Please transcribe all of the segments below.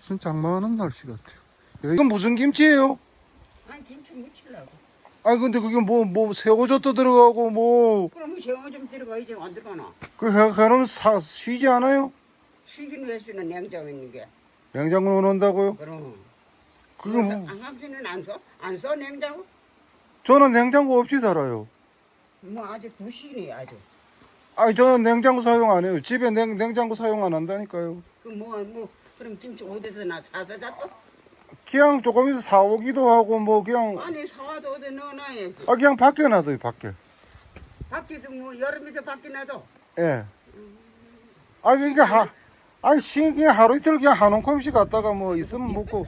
무슨 장마하는 날씨 같아요. 이건 무슨 김치예요? 아니 김치 무치려고. 아니 근데 그게 뭐뭐 새우젓도 들어가고 뭐 그럼 새우 좀 들어가야지 안 들어가나? 그 해- 해놓으면 사 쉬지 않아요? 쉬긴 왜 쓰는 냉장고 있는 게. 냉장고에 넣는다고요? 그럼. 그게 뭐 안감시는 안 써? 안 써 냉장고? 저는 냉장고 없이 살아요. 뭐 아주 부시네 아주. 아니 저는 냉장고 사용 안 해요. 집에 냉, 냉장고 사용 안 한다니까요. 그뭐뭐 그럼 김치 어디서 나 사다 잤어? 그냥 조금 있어 사오기도 하고 뭐 그냥 아니 사와도 어디 넣어놔야지. 아 그냥 밖에 놔둬요 밖에. 밖에도 뭐 여름에도 밖에 놔둬. 예. 아 그러니까 하 아니 시 그냥 하루 이틀 그냥 한 움큼씩 갔다가 뭐 있으면 먹고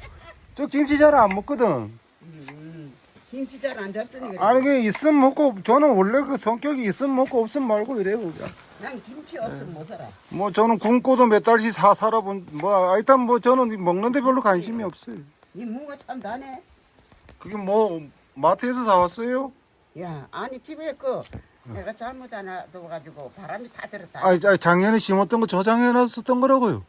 저 김치 잘 안 먹거든. 음, 김치 잘 안 잡더니 그래. 아니 그 있으면 먹고 저는 원래 그 성격이 있으면 먹고 없으면 말고 이래요. 그냥. 난 김치 없으면 못 살아. 뭐 저는 굶고도 몇 달씩 사 살아본 뭐 하여튼 뭐 저는 먹는데 별로 관심이 없어요. 이 무가 참 다네. 그게 뭐 마트에서 사 왔어요? 야 아니 집에 그 내가 잘못 하나 둬가지고 바람이 다 들었다. 아, 아 작년에 심었던 거 저장해 놨었던 거라고요.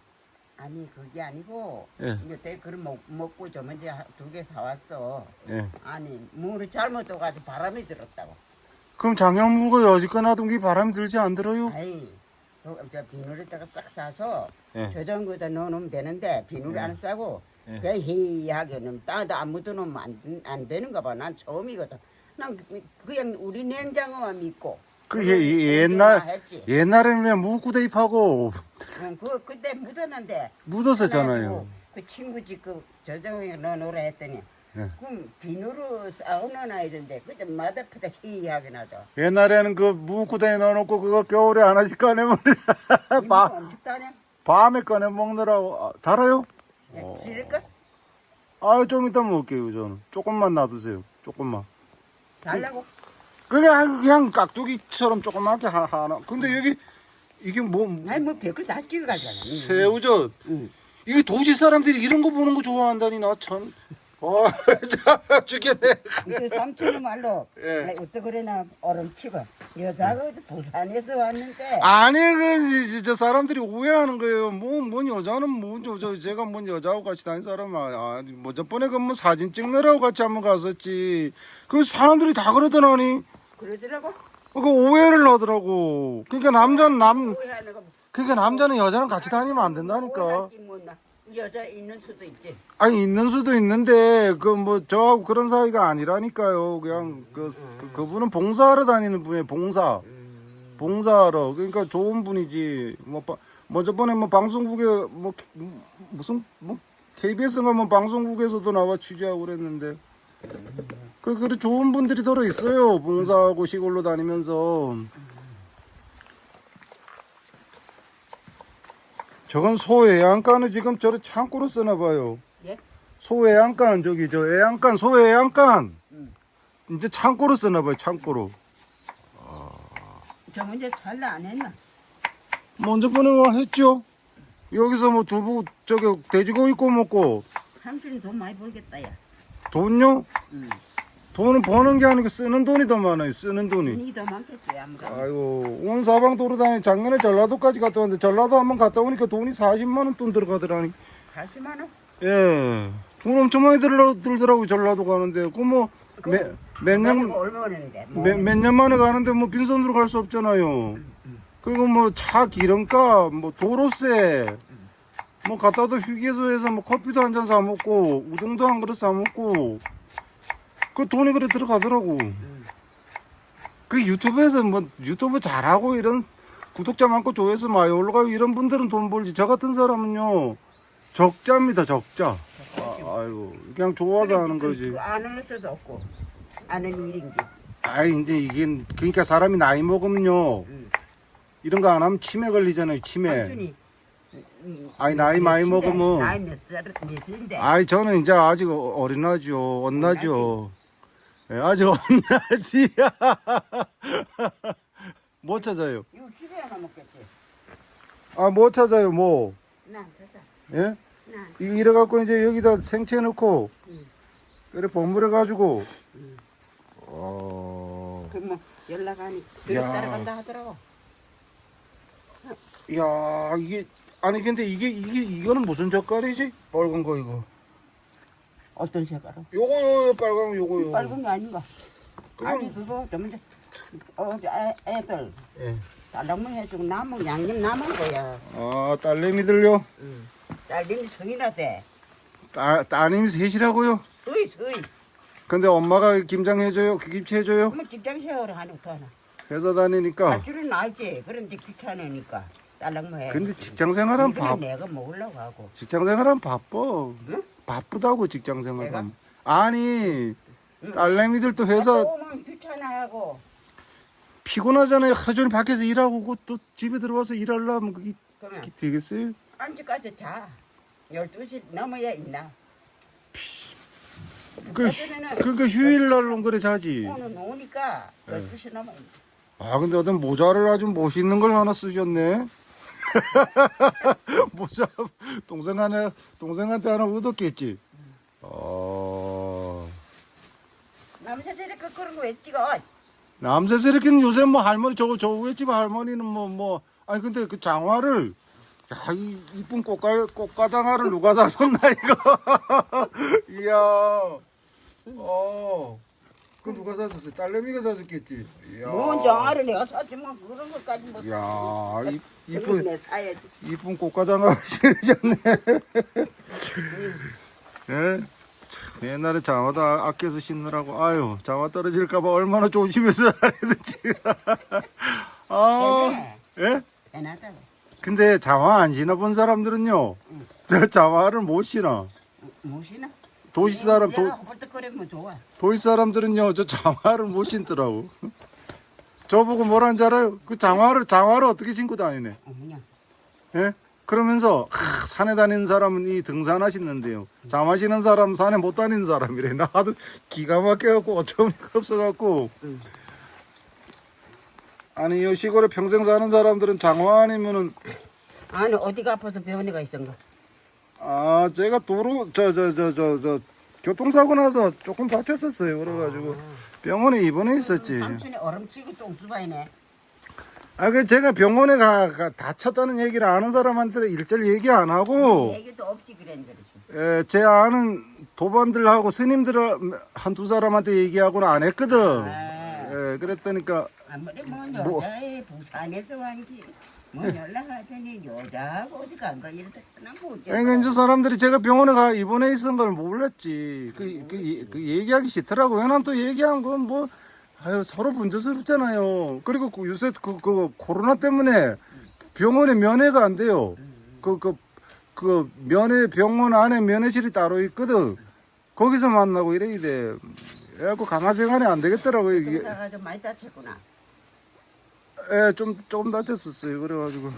아니 그게 아니고 예. 이제 내 그걸 먹, 먹고 저 먼저 두 개 사왔어. 예. 아니 무를 잘못 둬가지고 바람이 들었다고. 그럼 물고 여지껏 놔둔 게 바람이 들지 안 들어요? 아이 저, 저 비누에다가 싹 싸서 예. 저장고에다 넣어놓으면 되는데 비누를 안 싸고 예. 그냥 희하게 넣으면 따다 안 묻어놓으면 안, 안 되는가 봐. 난 처음이거든. 난 그- 그냥 우리 냉장고만 믿고. 그 예- 예- 옛날 했지. 옛날에는 대입하고 응, 그 그때 묻었는데 묻었었잖아요. 그 친구 집 그 저장고에 넣어놓으라 했더니 예. 그럼 비누로 싸워놔야 되는데 그때 마다프다 희하게 나죠. 옛날에는 그대 넣어놓고 그거 겨울에 하나씩 꺼내 먹는 이거 바, 엄청. 밤에 꺼내 먹느라고 아, 달아요? 예, 싫을까? 아좀 이따 먹을게요 저는 조금만 놔두세요 조금만 달라고? 그게 그냥 깍두기처럼 조그맣게 하- 하나 근데 여기 이게 뭐 아니 뭐 백을 다 찍어가잖아. 새우젓 응. 이게 도시 사람들이 이런 거 보는 거 좋아한다니 나참 와, 참 죽겠네. 그 삼촌의 말로 예. 아이, 어떻게 그러나 얼음치고 여자가 부산에서 왔는데 아니 그저 사람들이 오해하는 거예요. 뭐뭔 여자는 뭐저 저 제가 뭔 여자하고 같이 다닌 사람 아, 뭐 저번에 그뭐 사진 찍느라고 같이 한번 갔었지. 그 사람들이 다 그러더라니. 그러더라고. 그 오해를 하더라고. 그러니까 남자는 남 오해하는 거. 그러니까 남자는 여자랑 같이 다니면 안 된다니까. 오해할지 뭐나 여자 있는 수도 있지. 아니 있는 수도 있는데 그 뭐 저하고 그런 사이가 아니라니까요. 그냥 그, 그 그분은 봉사하러 다니는 분이에요. 봉사. 봉사하러. 그러니까 좋은 분이지. 뭐, 바- 뭐 저번에 뭐 방송국에 뭐 키- 무슨 뭐 KBS인가 뭐 방송국에서도 나와 취재하고 그랬는데 그 그래 좋은 분들이 들어 있어요. 봉사하고 시골로 다니면서. 저건 소외양간을 지금 저를 창고로 쓰나 봐요. 예? 소외양간 저기 저 애양간 소외양간 응. 이제 창고로 쓰나 봐요. 창고로. 저 문제 잘라 안 했나? 먼저 번에 와 했죠. 여기서 뭐 두부 저기 돼지고기 구워 먹고 삼촌이 돈 많이 벌겠다 야. 돈요? 응. 돈은 버는 게 아니고 쓰는 돈이 더 많아요. 쓰는 돈이. 돈이 더 많겠지 아무튼. 아이고 온 사방 돌아다니 작년에 전라도까지 갔다 왔는데 전라도 한 번 갔다 오니까 돈이 40만 원 돈 들어가더라니. 80만 원? 예. 돈 엄청 많이 들러, 들더라고요. 전라도 가는데. 그뭐몇 그거 년, 얼마 냈는데? 뭐 몇, 몇 년 만에 가는데 뭐 빈손으로 갈 수 없잖아요. 그리고 뭐 차 기름값, 뭐 도로세, 뭐 갔다 와도 휴게소에서 뭐 커피도 한 잔 사 먹고 우동도 한 그릇 사 먹고 그 돈이 그래 들어가더라고. 그 유튜브에서 뭐 유튜브 잘하고 이런 구독자 많고 조회수 많이 올라가고 이런 분들은 돈 벌지. 저 같은 사람은요 적자입니다 적자. 아, 아이고 그냥 좋아서 하는 거지. 그 아는 수도 없고 아는 일인지. 아이 이제 이게 그러니까 사람이 나이 먹으면요 응. 이런 거 안 하면 치매 걸리잖아요 치매 삼촌이 음, 아니, 나이 많이? 먹으면- 나이 몇 살, 몇인데? 아이 저는 이제 아직 어- 어린아지요 언나죠 예, 아직 언나지야 못 찾아요 이거 집에 하나 먹겠지. 아 못 찾아요 뭐 난 됐다. 예? 난. 이거 이래 갖고 이제 여기다 생채 넣고 응. 그래 버무려 가지고 응. 어... 그뭐 연락하니 그래 야. 따라간다 하더라고. 야 이게 아니 근데 이게 이게 이거는 무슨 젓갈이지? 빨간 거 이거. 어떤 색깔은? 요거 요거 요거 요거. 빨간 게 아닌가? 그건- 아니 그거 좀 이제 어 애, 애들 예. 딸내미 해주고 남은 양념 남은 거야. 아 딸내미들요. 딸내미 성이나 돼. 따 따님이 셋이라고요. 서이 서이. 근데 엄마가 김장 해줘요. 그 김치 해줘요. 그러면 직장 세월을 거 하나. 회사 다니니까. 할 줄은 알지. 그런데 귀찮으니까 딸내미 해. 근데 직장 생활은 이거는 바 내가 먹으려고 하고. 직장 생활은 바빠. 응? 바쁘다고 직장. 내가? 아니 딸내미들도 회사 오면 귀찮아하고. 피곤하잖아요. 하루 종일 밖에서 일하고 오고 또 집에 들어와서 일하려면 그게 그러면 그게 되겠어요? 안지까지 자. 12시 넘어야 있나? 그 휴- 그러니까 휴일 날은 그래 자지. 오늘 노니까 12시 넘어 있나? 아 근데 어떤 모자를 아주 멋있는 걸 하나 쓰셨네. 모자 동생한테 동생한테 하나 얻었겠지. 어. 남자들이 그 그런 거 왜 찍어? 남자스럽게는 요새 뭐 할머니 저거 저 우리 집 할머니는 뭐 뭐. 아니 근데 그 장화를 야 이 이쁜 꽃가 꽃가장화를 누가 사줬나 이거. 이야. 어 그 누가 사줬어요 딸내미가 사줬겠지 이야 뭔 정화를 내가 사지만 그런 것까지 못. 야 이, 그런 이쁜 내 사야지. 이쁜 꽃가장화 신으셨네 예? 참, 옛날에 장화도 아- 아껴서 신느라고 아유 장화 떨어질까봐 얼마나 조심해서 하랬는지 아. 예? 편하다. 근데 장화 안 신어본 사람들은요 저 장화를 못 신어 무시나? 도시 사람 도, 거리면 좋아. 도시 사람들은요 저 장화를 못 신더라고 저보고 뭐라는 줄 알아요? 그 장화를 장화를 어떻게 신고 다니네 어머냐. 예? 그러면서 하, 산에 다니는 사람은 이 등산화 신는데요. 장화 신는 사람은 산에 못 다니는 사람이래. 나도 기가 막혀갖고 어처구니가 없어갖고. 아니 이 시골에 평생 사는 사람들은 장화 아니면은 아니 어디가 아파서 병원에 가 있던가. 아 제가 도로 저 저 저 저 저 교통사고 나서 조금 다쳤었어요. 그래가지고 병원에 입원해 있었지. 삼촌이 얼음치고 똥수바이네. 아 그 제가 병원에 가, 가 다쳤다는 얘기를 아는 사람한테 일절 얘기 안 하고. 얘기도 없이 그랬는 거지. 에, 제 아는 도반들하고 스님들 한두 사람한테 얘기하고는 안 했거든. 아, 에, 그랬다니까 아무리 뭐 뭐. 여자애 부산에서 왔지. 뭐 연락하더니 여자하고 어디 간거 이랬다. 난뭐 어째. 그러니까 이제 사람들이 제가 병원에 가 입원해 있은 걸 몰랐지. 그, 그, 예- 그 얘기하기 싫더라고. 요 난또 얘기한 건 뭐 아유 서로 분저스럽잖아요. 그리고 그 요새 그, 그 코로나 때문에 병원에 면회가 안 돼요. 그, 그, 그 면회 병원 안에 면회실이 따로 있거든. 거기서 만나고 이래야 돼. 그래갖고 강화 생활이 안 되겠더라고요. 이게. 동사가 좀 많이 다쳤구나. 예, 좀 조금 다쳤었어요. 그래가지고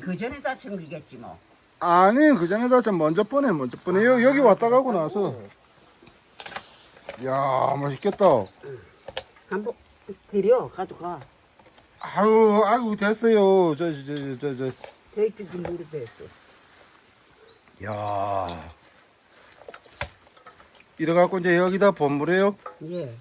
그 전에 다친 거겠지 뭐. 아니 그 전에 다쳐 먼저 뻔해 먼저 뻔해 여, 여기 왔다 가고 나서 야 맛있겠다. 한번 드려 가져가. 아유 아유 됐어요. 저 저 저 저 저. 저희끼리 모르겠어. 야. 이래갖고 이제 여기다 버무려요. 예.